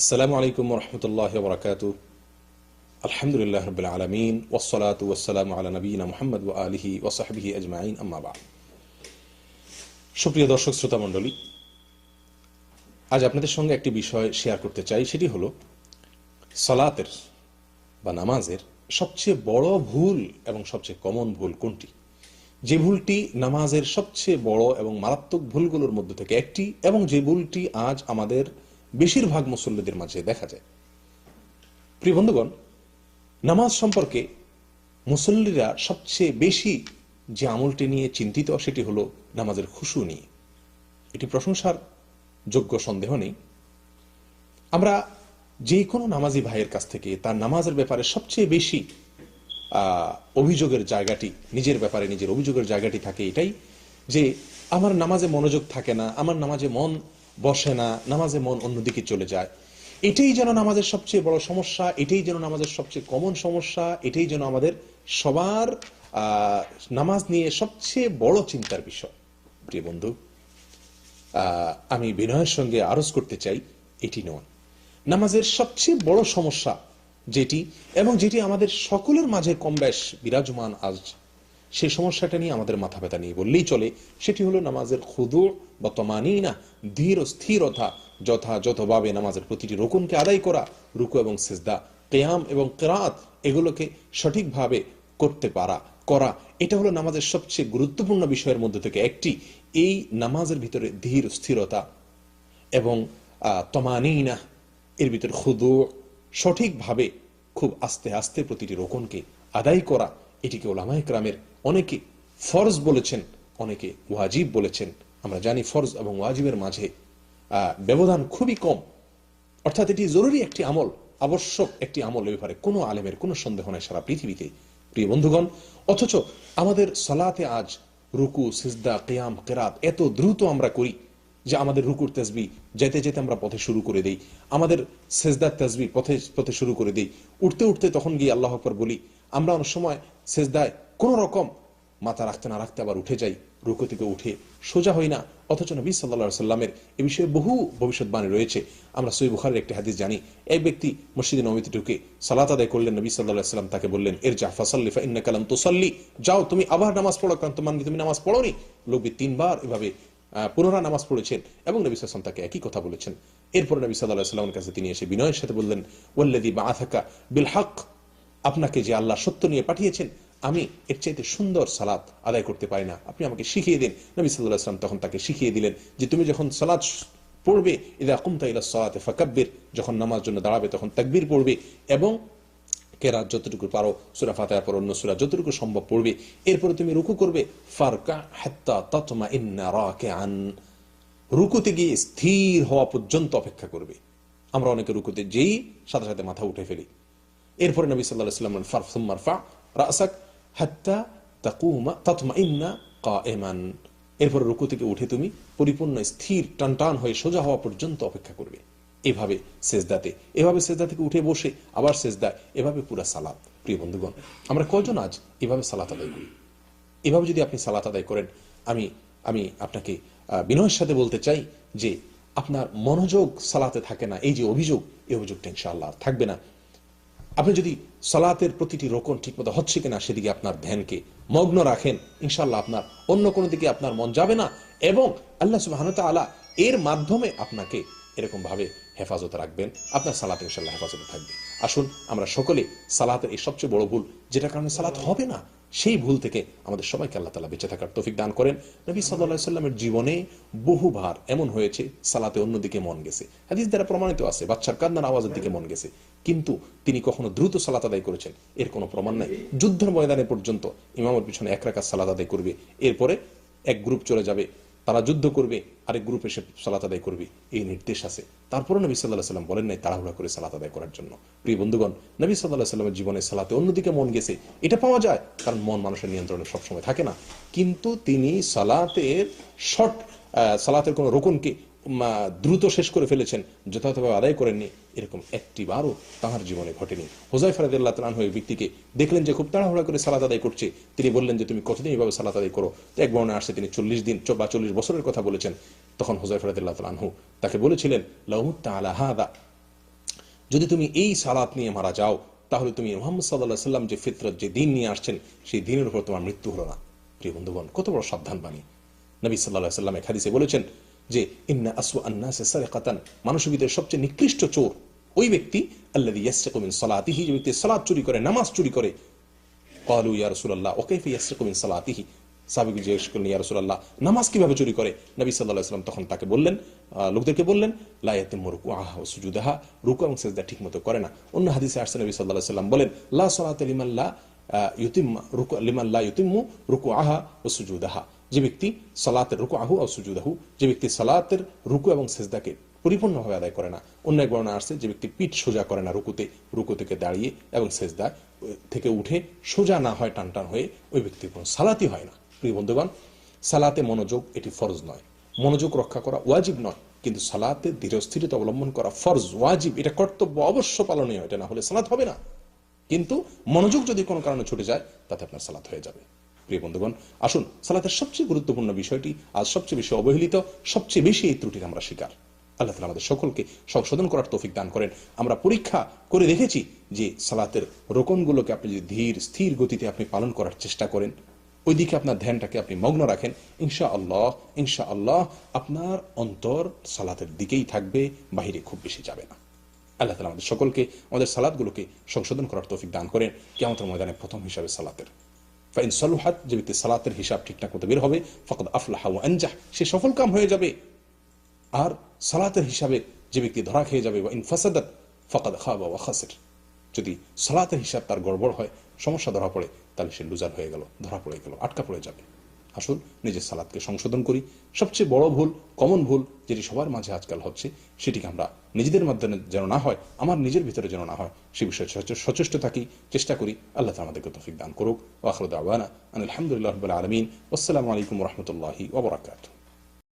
আসসালামু আলাইকুম রহমতুল্লাহ বরকাত আলহামদুলিল্লাহ রবিল আলমিন ওসলাত ওসালাম আলা নবীনা মোহাম্মদ ও আলহি ওসাহাবিহি আজমাইন আম্মাবা সুপ্রিয় দর্শক, শ্রোতা মণ্ডলী, আজ আপনাদের সঙ্গে একটি বিষয় শেয়ার করতে চাই, সেটি হলো সলাতের বা নামাজের সবচেয়ে বড় ভুল এবং সবচেয়ে কমন ভুল কোনটি? যে ভুলটি নামাজের সবচেয়ে বড় এবং মারাত্মক ভুলগুলোর মধ্যে থেকে একটি এবং যে ভুলটি আজ আমাদের বেশিরভাগ মুসল্লিদের মাঝে দেখা যায়। প্রিয় বন্ধুগণ, নামাজ সম্পর্কে মুসল্লিরা সবচেয়ে বেশি যে আমলটি নিয়ে চিন্তিত, সেটি হলো নামাজের খুশু নিয়ে। এটি প্রশংসার যোগ্য সন্দেহ নেই। আমরা যে কোনো নামাজি ভাইয়ের কাছ থেকে তার নামাজের ব্যাপারে সবচেয়ে বেশি অভিযোগের জায়গাটি, নিজের ব্যাপারে নিজের অভিযোগের জায়গাটি থাকে এটাই যে, আমার নামাজে মনোযোগ থাকে না, আমার নামাজে মন বসে না, নামাজে মন অন্যদিকে চলে যায়। এটাই যেন নামাজের সবচেয়ে বড় সমস্যা, এটাই যেন নামাজের সবচেয়ে কমন সমস্যা, এটাই যেন আমাদের সবার নামাজ নিয়ে সবচেয়ে বড় চিন্তার বিষয়। প্রিয় বন্ধু আমি বিনয়ের সঙ্গে আরজ করতে চাই, এটি নয়। নামাজের সবচেয়ে বড় সমস্যা যেটি, এবং যেটি আমাদের সকলের মাঝে কম বিরাজমান আজ সেই সমস্যাটা নিয়ে আমাদের মাথা ব্যথা নিয়ে বললেই চলে। সেটি হলো নামাজের খুদু বা তমানি না ধীর স্থিরতা যথাযথভাবে নামাজের প্রতিটি রোকনকে আদায় করা, রুকু এবং সেজদা, কেয়াম এবং কেরাত, এগুলোকে সঠিকভাবে করতে পারা, করা। এটা হলো নামাজের সবচেয়ে গুরুত্বপূর্ণ বিষয়ের মধ্যে থেকে একটি। এই নামাজের ভিতরে ধীর স্থিরতা এবং তমানিনা, এর ভিতরে খুদু, সঠিকভাবে খুব আস্তে আস্তে প্রতিটি রোকনকে আদায় করা, এটিকে ওলামায় ক্রামের অনেকে ফরজ বলেছেন, অনেকে ওয়াজিব বলেছেন। আমরা জানি ফরজ এবং ওয়াজিবের মাঝে ব্যবধান খুবই কম। অর্থাৎ এটি জরুরি একটি আমল, আবশ্যক একটি আমল ব্যাপারে কোনো আলেমের কোনো সন্দেহ নাই সারা পৃথিবীতে। প্রিয় বন্ধুগণ, অথচ আমাদের সলাতে আজ রুকু, সিজদা, কেয়াম, কেরাত এত দ্রুত আমরা করি যে আমাদের রুকুর তেজবি যেতে যেতে আমরা পথে শুরু করে দেই। আমাদের সেজদার তেসবি পথে পথে শুরু করে দেই। উঠতে উঠতে তখন গিয়ে আল্লাহ আকবর বলি, আমরা অনেক সময় সেজদায় কোন রকম মাথা রাখতে না রাখতে আবার উঠে যাই, রুকু থেকে উঠে সোজা হই না। অথচ নবী সাল্লা সাল্লামের এ বিষয়ে বহু ভবিষ্যৎবাণী রয়েছে। আমরা সই বুখারের একটি হাদিস জানি, এক ব্যক্তি মসজিদে নবীতে ঢুকে সালাত আদায় করলেন, নবী সাল্লাহ সাল্লাম তাকে বললেন এর জা ফাসাল্লিফা ইন্না কালাম তোসাল্লি। যাও, তুমি আবার নামাজ পড়ো, কারণ তোমার তুমি নামাজ পড়োনি। লোকবি তিনবার এভাবে পুনরায় নামাজ পড়েছেন এবং নবী সাল্লাম তাকে একই কথা বলেছেন। এরপর নবী সাল্লাহ সাল্লামের কাছে তিনি এসে বিনয়ের সাথে বললেন ওল্লাদি বা আথাকা বিল হক। আপনাকে যে আল্লাহ সত্য নিয়ে পাঠিয়েছেন আমি এর চাইতে সুন্দর সালাত আদায় করতে পারি না। আপনি আমাকে শিখিয়ে দিন। নবী সাল্লাহ আসলাম তখন তাকে শিখিয়ে দিলেন যে তুমি যখন সালাত পড়বে, ইদা কুমতা ইলা সালাতে ফাকাব্বির, যখন নামাজ জন্য দাঁড়াবে তখন তাকবীর পড়বে এবং কেরাত যতটুকু পারো, সুরা ফাতেহার পর অন্য সুরা যতটুকু সম্ভব পড়বে। এরপরে তুমি রুকু করবে, ফারকা হাত্তা তাতমা ইন্না রাকিআন। রুকুতে গিয়ে স্থির হওয়া পর্যন্ত অপেক্ষা করবে। আমরা অনেকে রুকুতে যেই, সাথে সাথে মাথা উঠে ফেলি। এরপরে নবী সাল্লাহ সাল্লাম ফার সুম্মার ফা রাসাক হাত্তা তাকুমা তাতমা ইন্না কায়েমান। এরপরে রুকু থেকে উঠে তুমি পরিপূর্ণ, স্থির টান টান হয়ে সোজা হওয়া পর্যন্ত অপেক্ষা করবে। এভাবে সেজদাতে, এভাবে সেজদা থেকে উঠে বসে আবার সেজদা এভাবে পুরা সালাত। প্রিয় বন্ধুগণ, আমরা কজন আজ এভাবে সালাত আদায় করি? এভাবে যদি আপনি সালাত আদায় করেন, আমি আমি আপনাকে বিনয়ের সাথে বলতে চাই যে আপনার মনোযোগ সালাতে থাকে না, এই যে অভিযোগ, এই অভিযোগটা ইনশাআল্লাহ থাকবে না। আপনি যদি সালাতের প্রতিটি রোকন ঠিকমতো হচ্ছে কিনা সেদিকে আপনার ধ্যানকে মগ্ন রাখেন ইনশাল্লাহ আপনার অন্য কোনো দিকে আপনার মন যাবে না এবং আল্লাহ সুবাহ আলা এর মাধ্যমে আপনাকে এরকম ভাবে হেফাজত রাখবেন। আপনার সালাত ইনশাল্লাহ হেফাজতে থাকবে। আসুন, আমরা সকলে সালাতের এই সবচেয়ে বড় ভুল যেটা কারণে সালাত হবে না সেই ভুল থেকে আমাদের সবাইকে আল্লাহ তালা বেঁচে থাকার তৌফিক দান করেন। নবী সাল্লা সাল্লামের জীবনে বহুবার এমন হয়েছে, সালাতে অন্যদিকে মন গেছে। হাদিস দ্বারা প্রমাণিত আছে, বাচ্চার কান্নার আওয়াজের দিকে মন গেছে। কিন্তু তিনি কখনো দ্রুত সালাত আদায় করেছেন, এর কোনো প্রমাণ নাই। যুদ্ধের ময়দানে পর্যন্ত ইমামের পিছনে এক রাকাত সালাত আদায় করবে, এরপরে এক গ্রুপ চলে যাবে। তারা যুদ্ধ করবে, আরেক গ্রুপ এসে সালাত আদায় করবে। এই নির্দেশ আছে। তারপরে নবী সাল্লাহ সাল্লাম বলেন নাই তাড়াহুড়া করে সালাত আদায় করার জন্য। প্রিয় বন্ধুগণ, নবী সাল্লাহ সাল্লামের জীবনে সালাতে অন্যদিকে মন গেছে। এটা পাওয়া যায়, কারণ মন মানুষের নিয়ন্ত্রণে সবসময় থাকে না। কিন্তু তিনি সালাতের শর্ট সালাতের কোনো রোকনকে দ্রুত শেষ করে ফেলেছেন, যথাযথভাবে আদায় করেননি, এরকম একটি বারও তাহার জীবনে ঘটেনি। হোজাই ফরাদুল্লাহ তালান হয়ে ব্যক্তিকে দেখলেন যে খুব তাড়াহুড়া করে সালাত আদায় করছে। তিনি বললেন যে, তুমি কতদিন এইভাবে সালাত আদায় করো? তো এক বর্ণে আসছে, তিনি চল্লিশ দিন বা চল্লিশ বছরের কথা বলেছেন। তখন হোজাই ফরাদুল্লাহ তালানহু তাকে বলেছিলেন লাউমুত্তা আলা হাদা, যদি তুমি এই সালাত নিয়ে মারা যাও, তাহলে তুমি মোহাম্মদ সাল্লাহ সাল্লাম যে ফিতরত, যে দিন নিয়ে আসছেন, সেই দিনের উপর তোমার মৃত্যু হলো না। প্রিয় বন্ধুগণ, কত বড় সাবধান বাণী। নবী সাল্লাহ সাল্লাম এক হাদিসে বলেছেন যে ইন্না আসু আন্নাসে সারেকাতান মানসিকদের সবচেয়ে নিকৃষ্ট চোর ওই ব্যক্তি সালাতিহি যে ব্যক্তি সালাত চুরি করে নামাজ চুরি করে। ও মিন সালাতিহি? জিজ্ঞেস করলেন রাসূলুল্লাহ নামাজ কীভাবে চুরি করে? নবী আলাইহি তখন তাকে বললেন আহ, লোকদেরকে বললেন লা ইয়াতিমু রুকুআহা ওয়া সুজুদাহা রুকু এবং সিজদা ঠিকমতো করে না। অন্য হাদিসে আসছে নবী সাল্লাল্লাহু আলাইহি ওয়াসাল্লাম বলেন লা সালাতা লিমান লা আহ, ইউতিম্মা রুকু লিমান লা ইউতিম্মু রুকুআহা ওয়া সুজুদাহা। যে ব্যক্তি সালাতের রুকু আহু আও সুজুদাহু, যে ব্যক্তি সালাতের রুকু এবং সেজদাকে পরিপূর্ণভাবে আদায় করে না, অন্য এক বর্ণনা আসছে যে ব্যক্তি পিঠ সোজা করে না রুকুতে, রুকু থেকে দাঁড়িয়ে এবং সেজদা থেকে উঠে সোজা না হয় টান টান হয়ে ওই ব্যক্তির কোনো সালাতি হয় না। প্রিয় বন্ধুগণ, সালাতে মনোযোগ এটি ফরজ নয়। মনোযোগ রক্ষা করা ওয়াজিব নয়, কিন্তু সালাতে ধীরস্থিরতা অবলম্বন করা ফরজ ওয়াজিব। এটা কর্তব্য অবশ্য পালনীয়, এটা না হলে সালাত হবে না। কিন্তু মনোযোগ যদি কোনো কারণে ছুটে যায়, তাতে আপনার সালাত হয়ে যাবে। প্রিয় বন্ধুগণ, আসুন সালাতের সবচেয়ে গুরুত্বপূর্ণ বিষয়টি আজ সবচেয়ে বেশি অবহেলিত, সবচেয়ে বেশি এই ত্রুটির আমরা শিকার আল্লাহ তালা আমাদের সকলকে সংশোধন করার তৌফিক দান করেন। আমরা পরীক্ষা করে দেখেছি যে সালাতের রোকনগুলোকে আপনি যদি ধীর, স্থির গতিতে আপনি পালন করার চেষ্টা করেন, ওইদিকে আপনার ধ্যানটাকে আপনি মগ্ন রাখেন ইনশা আল্লাহ ইনশা আল্লাহ আপনার অন্তর সালাতের দিকেই থাকবে, বাহিরে খুব বেশি যাবে না। আল্লাহ তালা আমাদের সকলকে আমাদের সালাদগুলোকে সংশোধন করার তৌফিক দান করেন। কেমন ময়দানে প্রথম হিসাবে সালাতের ফাইন সলুহাত যে ব্যক্তি সালাতের হিসাব ঠিকঠাক মতো বের হবে ফকদ আফলাহ ও আনজাহ সে সফল কাম হয়ে যাবে। আর সালাতের হিসাবে যে ব্যক্তি ধরা খেয়ে যাবে বা ইনফাসাদাত ফকদ খাবা ওয়া খাসের যদি সালাতের হিসাব তার গড়বড় হয়, সমস্যা ধরা পড়ে, তাহলে সে লুজার হয়ে গেল, ধরা পড়ে গেল, আটকা পড়ে যাবে। আসুন, নিজের সালাদকে সংশোধন করি। সবচেয়ে বড় ভুল কমন ভুল যেটি সবার মাঝে আজকাল হচ্ছে, সেটিকে আমরা নিজেদের মাধ্যমে যেন না হয়, আমার নিজের ভিতরে যেন না হয়, সে বিষয়ে সচেষ্ট থাকি, চেষ্টা করি, আল্লাহ আমাদেরকে তফিক দান করুক। ওয়াখরুদ আওয়ানা আলহামদুলিল্লাহ আলমিন। আসসালামু আলাইকুম রহমতুল্লাহি ওবরাকাতুহ